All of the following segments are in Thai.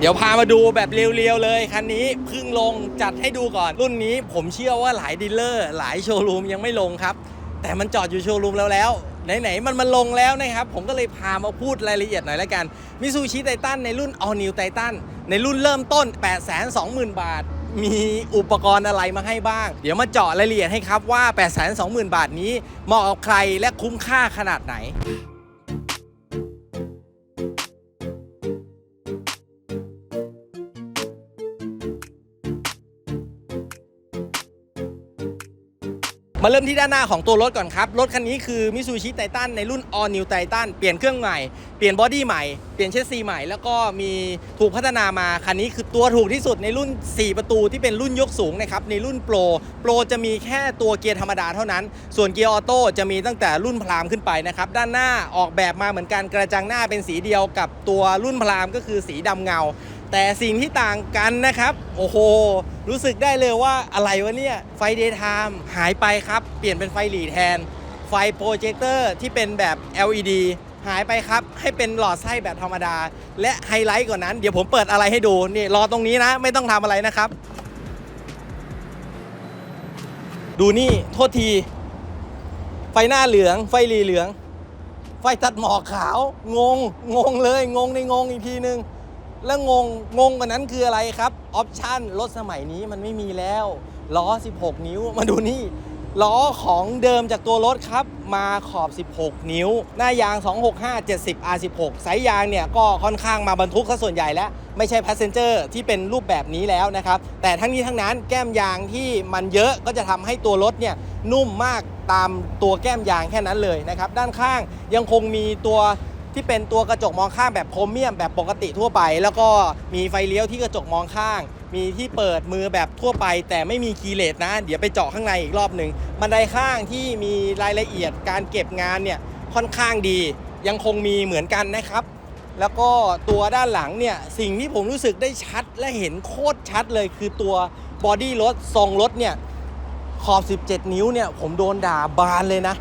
เดี๋ยวพามาดูแบบเรียวๆเลยคันนี้เพิ่งลงจัดให้ดูก่อน รุ่นนี้ผมเชื่อว่าหลายดีลเลอร์ หลายโชว์รูมยังไม่ลงครับ แต่มันจอดอยู่โชว์รูมแล้วแล้วไหนๆมันมันลงแล้วนะครับ ผมก็เลยพามาพูดรายละเอียดหน่อยแล้วกันมิซูชิไททันในรุ่น All New Titan ในรุ่นเริ่มต้น 820,000 บาท มีอุปกรณ์อะไรมาให้บ้าง เดี๋ยวมาเจาะรายละเอียดให้ครับว่า 820,000 บาทนี้เหมาะกับใครและคุ้มค่าขนาดไหน มาเริ่มที่ด้านหน้าของตัวรถก่อนครับ รถคันนี้คือ Mitsubishi Titan ในรุ่น All New Titan เปลี่ยนเครื่องใหม่ เปลี่ยนบอดี้ใหม่ เปลี่ยนเชสซีใหม่ แล้วก็มีถูกพัฒนามา คันนี้คือตัวถูกที่สุดในรุ่น 4 ประตูที่เป็นรุ่นยกสูงนะครับ ในรุ่นโปร โปรจะมีแค่ตัวเกียร์ธรรมดาเท่านั้น ส่วนเกียร์ออโต้จะมีตั้งแต่รุ่นพรามขึ้นไปนะครับ ด้านหน้าออกแบบมาเหมือนกันกระจังหน้าเป็นสีเดียวกับตัวรุ่นพรามก็คือสีดำเงา แต่สิ่งที่ต่างกันนะครับ โอ้โห รู้สึกได้เลยว่าอะไรวะเนี่ย ไฟเดย์ไทม์หายไปครับ เปลี่ยนเป็นไฟหลีแทน ไฟโปรเจคเตอร์ที่เป็นแบบ LED หายไปครับ ให้เป็นหลอดไส้แบบธรรมดา และไฮไลท์กว่านั้น เดี๋ยวผมเปิดอะไรให้ดู นี่ รอตรงนี้นะ ไม่ต้องทำอะไรนะครับ ดูนี่โทษที ไฟหน้าเหลือง ไฟหลีเหลือง ไฟตัดหมอกขาว งง งงเลย งงในงงอีกทีนึง แล้วงง งงกว่านั้นคืออะไรครับออปชั่นรถสมัยนี้มันไม่มีแล้วล้อ 16 นิ้วมาดูนี่ล้อของเดิมจากตัวรถครับ มาขอบ 16 นิ้ว หน้ายาง 265 70 R16 ส์ยางเนี่ยก็ค่อนข้างมาบรรทุกซะส่วนใหญ่แล้ว ไม่ใช่ passenger ที่เป็นรูปแบบนี้แล้วนะครับ แต่ทั้งนี้ทั้งนั้นแก้มยางที่มันเยอะก็จะทำให้ตัวรถเนี่ยนุ่มมากตามตัวแก้มยางแค่นั้นเลยนะครับ ด้านข้างยังคงมีตัว ที่เป็นตัวกระจกมองข้างแบบโครเมียมแบบปกติทั่วไป แล้วก็มีไฟเลี้ยวที่กระจกมองข้าง มีที่เปิดมือแบบทั่วไป แต่ไม่มีคีย์เลสนะ เดี๋ยวไปเจาะข้างในอีกรอบหนึ่งบันไดข้างที่มีรายละเอียดการเก็บงานเนี่ยค่อนข้างดี ยังคงมีเหมือนกันนะครับ แล้วก็ตัวด้านหลังเนี่ยสิ่งที่ผมรู้สึกได้ชัดและเห็นโคตรชัดเลยคือตัวบอดี้รถทรงรถเนี่ยขอบ 17 นิ้วเนี่ยผมโดนด่าบานเลยนะ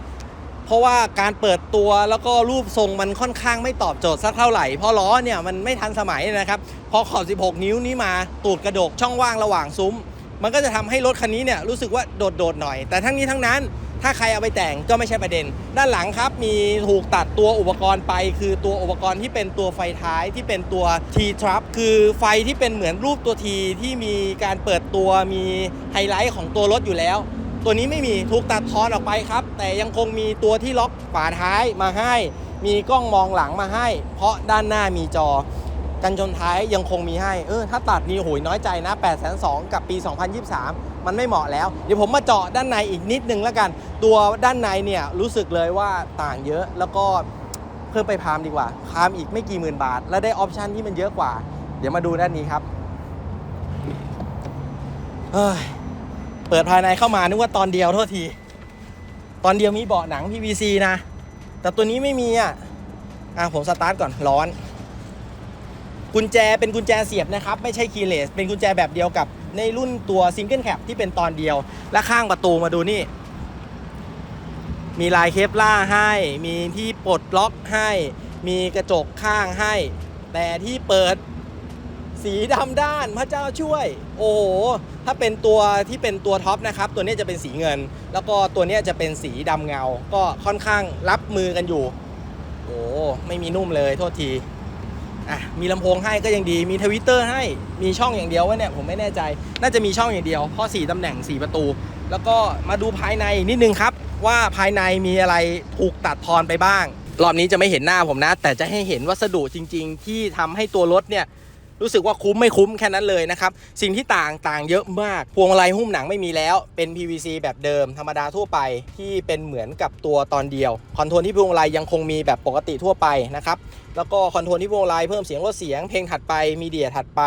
เพราะว่าการเปิดตัวแล้วก็รูปทรงมันค่อนข้างไม่ตอบโจทย์สักเท่าไหร่ เพราะล้อเนี่ยมันไม่ทันสมัยนะครับพอขอบ 16 นิ้วนี้มาตูดกระดกช่องว่างระหว่างซุ้ม มันก็จะทำให้รถคันนี้เนี่ยรู้สึกว่าโดดๆหน่อย แต่ทั้งนี้ทั้งนั้นถ้าใครเอาไปแต่งก็ไม่ใช่ประเด็น ด้านหลังครับมีถูกตัดตัวอุปกรณ์ไป คือตัวอุปกรณ์ที่เป็นตัวไฟท้ายที่เป็นตัว T trap คือไฟที่เป็นเหมือนรูปตัว T ที่มีการเปิดตัวมีไฮไลท์ของตัวรถอยู่แล้ว ตัวนี้ไม่มีถูกตัดทอนออกไปครับ แต่ยังคงมีตัวที่ล็อกฝาท้ายมาให้ มีกล้องมองหลังมาให้ เพราะด้านหน้ามีจอ กันชนท้ายยังคงมีให้เออถ้าตัดนี่โหยน้อยใจนะ8 2 0 0 0กับปี 2023 มันไม่เหมาะแล้ว เดี๋ยวผมมาเจาะด้านในอีกนิดนึงแล้วกัน ตัวด้านในเนี่ยรู้สึกเลยว่าต่างเยอะแล้วก็เพิ่มไปพามดีกว่า พามอีกไม่กี่หมื่นบาท แล้วได้ออปชันที่มันเยอะกว่า เดี๋ยวมาดูด้านนี้ครับเฮ้ย เปิดภายในเข้ามานึกว่าตอนเดียวโทษที ตอนเดียวมีเบาะหนัง PVC นะ แต่ตัวนี้ไม่มีอะ อะผมสตาร์ทก่อนร้อน กุญแจเป็นกุญแจเสียบนะครับ ไม่ใช่คีย์เลส เป็นกุญแจแบบเดียวกับในรุ่นตัวซิงเกิลแคปที่เป็นตอนเดียว และข้างประตูมาดูนี่ มีลายเคปล่าให้ มีที่ปลดล็อกให้ มีกระจกข้างให้ แต่ที่เปิด สีดำด้านพระเจ้าช่วย โอ้โหถ้าเป็นตัวที่เป็นตัวท็อปนะครับ ตัวนี้จะเป็นสีเงิน แล้วก็ตัวนี้จะเป็นสีดำเงา ก็ค่อนข้างรับมือกันอยู่ โอ้ไม่มีนุ่มเลยโทษทีอะมีลำโพงให้ก็ยังดี มีทวิตเตอร์ให้ มีช่องอย่างเดียววะเนี่ยผมไม่แน่ใจ น่าจะมีช่องอย่างเดียว เพราะสีตำแหน่งสีประตู แล้วก็มาดูภายในนิดนึงครับ ว่าภายในมีอะไรถูกตัดทอนไปบ้าง รอบนี้จะไม่เห็นหน้าผมนะ แต่จะให้เห็นวัสดุจริง ๆ ที่ทำให้ตัวรถเนี่ย รู้สึกว่าคุ้มไม่คุ้มแค่นั้นเลยนะครับ สิ่งที่ต่างต่างเยอะมาก พวงมาลัยหุ้มหนังไม่มีแล้ว เป็น PVC แบบเดิมธรรมดาทั่วไปที่เป็นเหมือนกับตัวตอนเดียว คอนโทรลที่พวงมาลัยยังคงมีแบบปกติทั่วไปนะครับ แล้วก็คอนโทรลที่พวงมาลัยเพิ่มเสียงลดเสียง เพลงถัดไปมีเดียถัดไป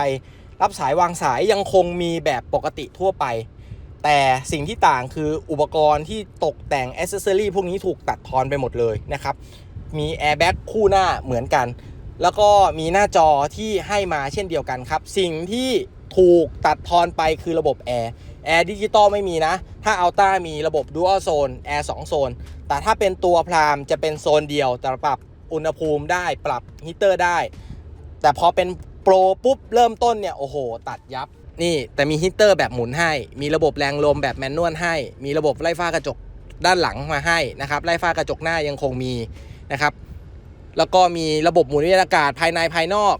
รับสายวางสายยังคงมีแบบปกติทั่วไป แต่สิ่งที่ต่างคืออุปกรณ์ที่ตกแต่งอ c เซอรี่พวกนี้ถูกตัดทอนไปหมดเลยนะครับมีแอร์แบ็กคู่หน้าเหมือนกัน แล้วก็มีหน้าจอที่ให้มาเช่นเดียวกันครับ สิ่งที่ถูกตัดทอนไปคือระบบแอร์แอร์ดิจิตอลไม่มีนะ ถ้าอัลต้ามีระบบ Dual Zone แอร์2โซน แต่ถ้าเป็นตัวพรามจะเป็นโซนเดียว แต่ปรับอุณหภูมิได้ปรับฮีเตอร์ได้ แต่พอเป็นโปรปุ๊บเริ่มต้นเนี่ย โอ้โห ตัดยับ นี่แต่มีฮีตเตอร์แบบหมุนให้ มีระบบแรงลมแบบแมนนวลให้ มีระบบไล่ฟ้ากระจกด้านหลังมาให้นะครับ ไล่ฟ้ากระจกหน้ายังคงมีนะครับ แล้วก็มีระบบหมุนเวียนอากาศภายในภายนอก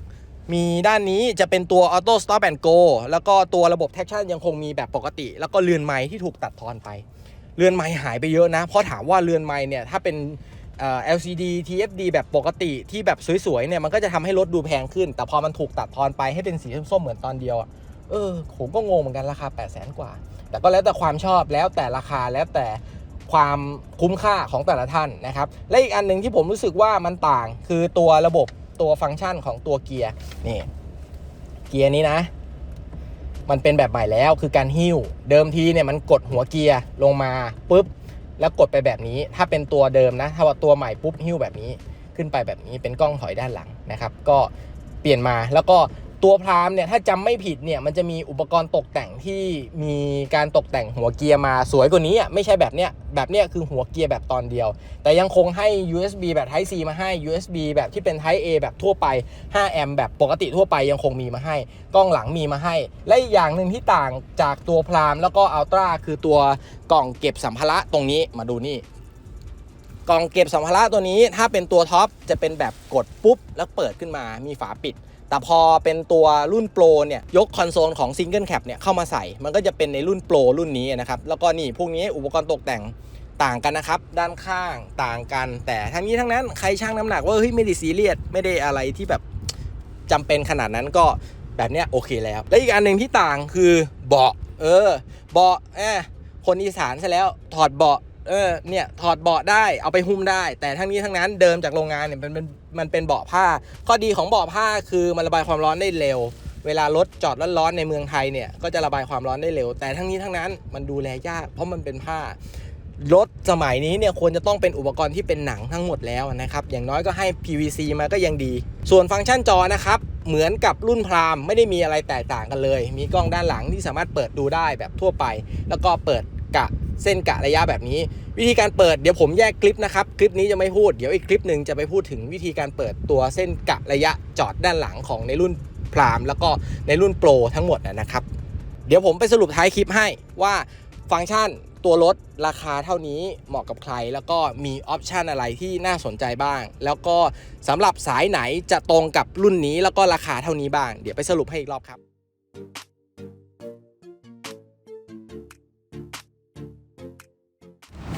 มีด้านนี้จะเป็นตัว Auto Stop and Go แล้วก็ตัวระบบ Traction ยังคงมีแบบปกติ แล้วก็เรือนไม้ที่ถูกตัดทอนไป เรือนไม้หายไปเยอะนะ เพราะถามว่าเรือนไม้เนี่ยถ้าเป็น LCD TFD แบบปกติที่แบบสวยๆเนี่ยมันก็จะทำให้รถดูแพงขึ้น แต่พอมันถูกตัดทอนไปให้เป็นสีส้มๆเหมือนตอนเดียวอะเออผมก็งงเหมือนกันราคา 8 0 0 0 0 0 กว่า แต่ก็แล้วแต่ความชอบแล้วแต่ราคาแล้วแต่ ความคุ้มค่าของแต่ละท่านนะครับ และอีกอันหนึ่งที่ผมรู้สึกว่ามันต่างคือตัวระบบตัวฟังก์ชันของตัวเกียร์นี่เกียร์นี้นะ มันเป็นแบบใหม่แล้วคือการหิ้ว เดิมทีเนี่ยมันกดหัวเกียร์ลงมาปุ๊บแล้วกดไปแบบนี้ ถ้าเป็นตัวเดิมนะ ถ้าว่าตัวใหม่ปุ๊บหิ้วแบบนี้ขึ้นไปแบบนี้เป็นกล้องถอยด้านหลังนะครับ ก็เปลี่ยนมาแล้วก็ ตัวพรามเนี่ยถ้าจำไม่ผิดเนี่ยมันจะมีอุปกรณ์ตกแต่งที่มีการตกแต่งหัวเกียร์มาสวยกว่านี้อะไม่ใช่แบบเนี้ยแบบเนี้ยคือหัวเกียร์แบบตอนเดียว แต่ยังคงให้ USB แบบ Type C มาให้ USB แบบที่เป็น Type A แบบทั่วไป 5 แอมป์แบบปกติทั่วไปยังคงมีมาให้ กล้องหลังมีมาให้ และอีกอย่างหนึ่งที่ต่างจากตัวพรามแล้วก็อัลตร้าคือตัวกล่องเก็บสัมภาระตรงนี้มาดูนี่กล่องเก็บสัมภาระตัวนี้ถ้าเป็นตัวท็อปจะเป็นแบบกดปุ๊บแล้วเปิดขึ้นมามีฝาปิด แต่พอเป็นตัวรุ่นโปรเนี่ยยกคอนโซลของ Single Cap เนี่ยเข้ามาใส่ มันก็จะเป็นในรุ่นโปรรุ่นนี้นะครับ แล้วก็นี่พวกนี้อุปกรณ์ตกแต่งต่างกันนะครับ ด้านข้างต่างกัน แต่ทั้งนี้ทั้งนั้นใครช่างน้ำหนักว่าเฮ้ยไม่ได้ซีเรียสไม่ได้อะไรที่แบบจำเป็นขนาดนั้นก็แบบเนี้ยโอเคแล้ว และอีกอันหนึ่งที่ต่างคือเบาะเออเบาะเออคนอีสานซะแล้วถอดเบาะเออเนี่ยถอดเบาะได้เอาไปหุ้มได้ แต่ทั้งนี้ทั้งนั้นเดิมจากโรงงานเนี่ยมันเป็น มันเป็นเบาะผ้า ข้อดีของเบาะผ้าคือมันระบายความร้อนได้เร็ว เวลารถจอดร้อนๆในเมืองไทยเนี่ยก็จะระบายความร้อนได้เร็ว แต่ทั้งนี้ทั้งนั้นมันดูแลยาก เพราะมันเป็นผ้ารถสมัยนี้เนี่ยควรจะต้องเป็นอุปกรณ์ที่เป็นหนังทั้งหมดแล้วนะครับ อย่างน้อยก็ให้ PVC มาก็ยังดี ส่วนฟังก์ชันจอนะครับ เหมือนกับรุ่นพรามไม่ได้มีอะไรแตกต่างกันเลย มีกล้องด้านหลังที่สามารถเปิดดูได้แบบทั่วไป แล้วก็เปิดกะ เส้นกะระยะแบบนี้ วิธีการเปิดเดี๋ยวผมแยกคลิปนะครับ คลิปนี้จะไม่พูดเดี๋ยวอีกคลิปหนึ่งจะไปพูดถึงวิธีการเปิดตัวเส้นกะระยะจอดด้านหลังของในรุ่นพรามแล้วก็ในรุ่นโปรทั้งหมดนะครับ เดี๋ยวผมไปสรุปท้ายคลิปให้ว่าฟังก์ชันตัวรถราคาเท่านี้เหมาะกับใคร แล้วก็มีออปชันอะไรที่น่าสนใจบ้าง แล้วก็สำหรับสายไหนจะตรงกับรุ่นนี้แล้วก็ราคาเท่านี้บ้าง เดี๋ยวไปสรุปให้อีกรอบครับ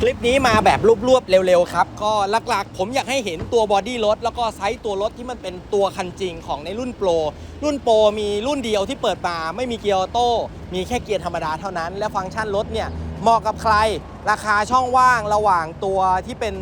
ลิปนี้มาแบบรวบๆเร็วๆครับ ก็หลักๆ ผมอยากให้เห็นตัวบอดี้รถแล้วก็ไซส์ตัวรถที่มันเป็นตัวคันจริงของในรุ่นโปรรุ่นโปรมีรุ่นเดียวที่เปิดมาไม่มีเกียร์ออโต้มีแค่เกียร์ธรรมดาเท่านั้น และฟังก์ชันรถเนี่ย เหมาะกับใคร ราคาช่องว่างระหว่างตัวที่เป็น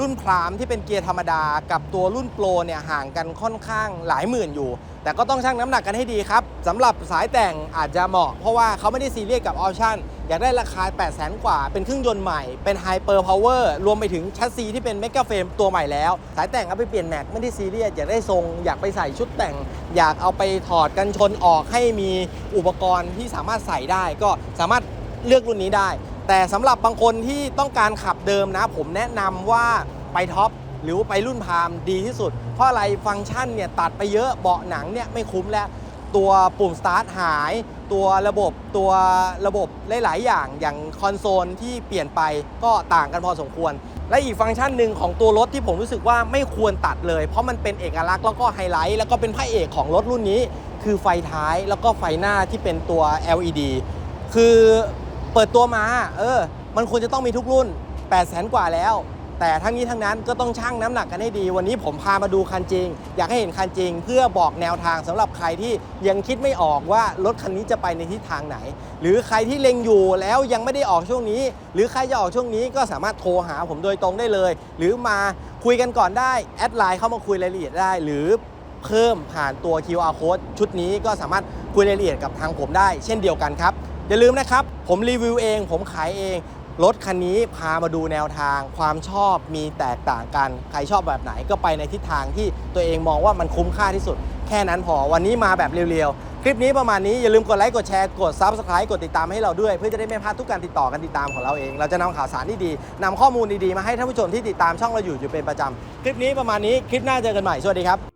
รุ่นพรามที่เป็นเกียร์ธรรมดา กับตัวรุ่นโปรเนี่ยห่างกันค่อนข้างหลายหมื่นอยู่ แต่ก็ต้องชั่งน้ำหนักกันให้ดีครับสำหรับสายแต่งอาจจะเหมาะ เพราะว่าเขาไม่ได้ซีเรียสกับออปชั่นอยากได้ราคา 8 0 0 0 0 0 กว่า เป็นเครื่องยนต์ใหม่ เป็นไฮเปอร์พาวเวอร์รวมไปถึงแชสซีที่เป็นเมก a เฟรมตัวใหม่แล้ว สายแต่งเอาไปเปลี่ยนแม็กไม่ได้ซีเรียส อยากได้ทรง อยากไปใส่ชุดแต่ง อยากเอาไปถอดกันชนออกให้มีอุปกรณ์ที่สามารถใส่ได้ ก็สามารถเลือกรุ่นนี้ได้ แต่สำหรับบางคนที่ต้องการขับเดิมนะ ผมแนะนำว่าไปท็อปหรือไปรุ่นพามดีที่สุด เพราะอะไรฟังก์ชันเนี่ยตัดไปเยอะเบาะหนังเนี่ยไม่คุ้มแล้ว ตัวปุ่มสตาร์ทหาย ตัวระบบตัวระบบหลาย ๆ อย่างอย่างคอนโซลที่เปลี่ยนไปก็ต่างกันพอสมควร และอีกฟังก์ชันหนึ่งของตัวรถที่ผมรู้สึกว่าไม่ควรตัดเลย เพราะมันเป็นเอกลักษณ์แล้วก็ไฮไลท์แล้วก็เป็นพระเอกของรถรุ่นนี้ คือไฟท้ายแล้วก็ไฟหน้าที่เป็นตัว LED คือ เปิดตัวมา เออ มันควรจะต้องมีทุกรุ่น 8 0 0 0 0กว่าแล้ว แต่ทั้งนี้ทั้งนั้นก็ต้องชั่งน้ำหนักกันให้ดี วันนี้ผมพามาดูคันจริง อยากให้เห็นคันจริง เพื่อบอกแนวทางสำหรับใครที่ยังคิดไม่ออกว่ารถคันนี้จะไปในทิศทางไหน หรือใครที่เล็งอยู่แล้วยังไม่ได้ออกช่วงนี้ หรือใครจะออกช่วงนี้ก็สามารถโทรหาผมโดยตรงได้เลย หรือมาคุยกันก่อนได้แอดไลน์เข้ามาคุยรายละเอียดได้ หรือเพิ่มผ่านตัว QR code ชุดนี้ก็สามารถคุยรายละเอียดกับทางผมได้ เช่นเดียวกันครับ อย่าลืมนะครับ ผมรีวิวเอง ผมขายเอง รถคันนี้พามาดูแนวทาง ความชอบมีแตกต่างกัน ใครชอบแบบไหนก็ไปในทิศทางที่ตัวเองมองว่ามันคุ้มค่าที่สุด แค่นั้นพอวันนี้มาแบบเรียวๆ คลิปนี้ประมาณนี้อย่าลืมกดไลค์กดแชร์กด Subscribe กดติดตามให้เราด้วย เพื่อจะได้ไม่พลาดทุกการติดต่อกันติดตามของเราเอง เราจะนำข่าวสารที่ดีนำข้อมูลดีๆมาให้ท่านผู้ชมที่ติดตามช่องเราอยู่อยู่เป็นประจำคลิปนี้ประมาณนี้คลิปหน้าเจอกันใหม่สวัสดีครับ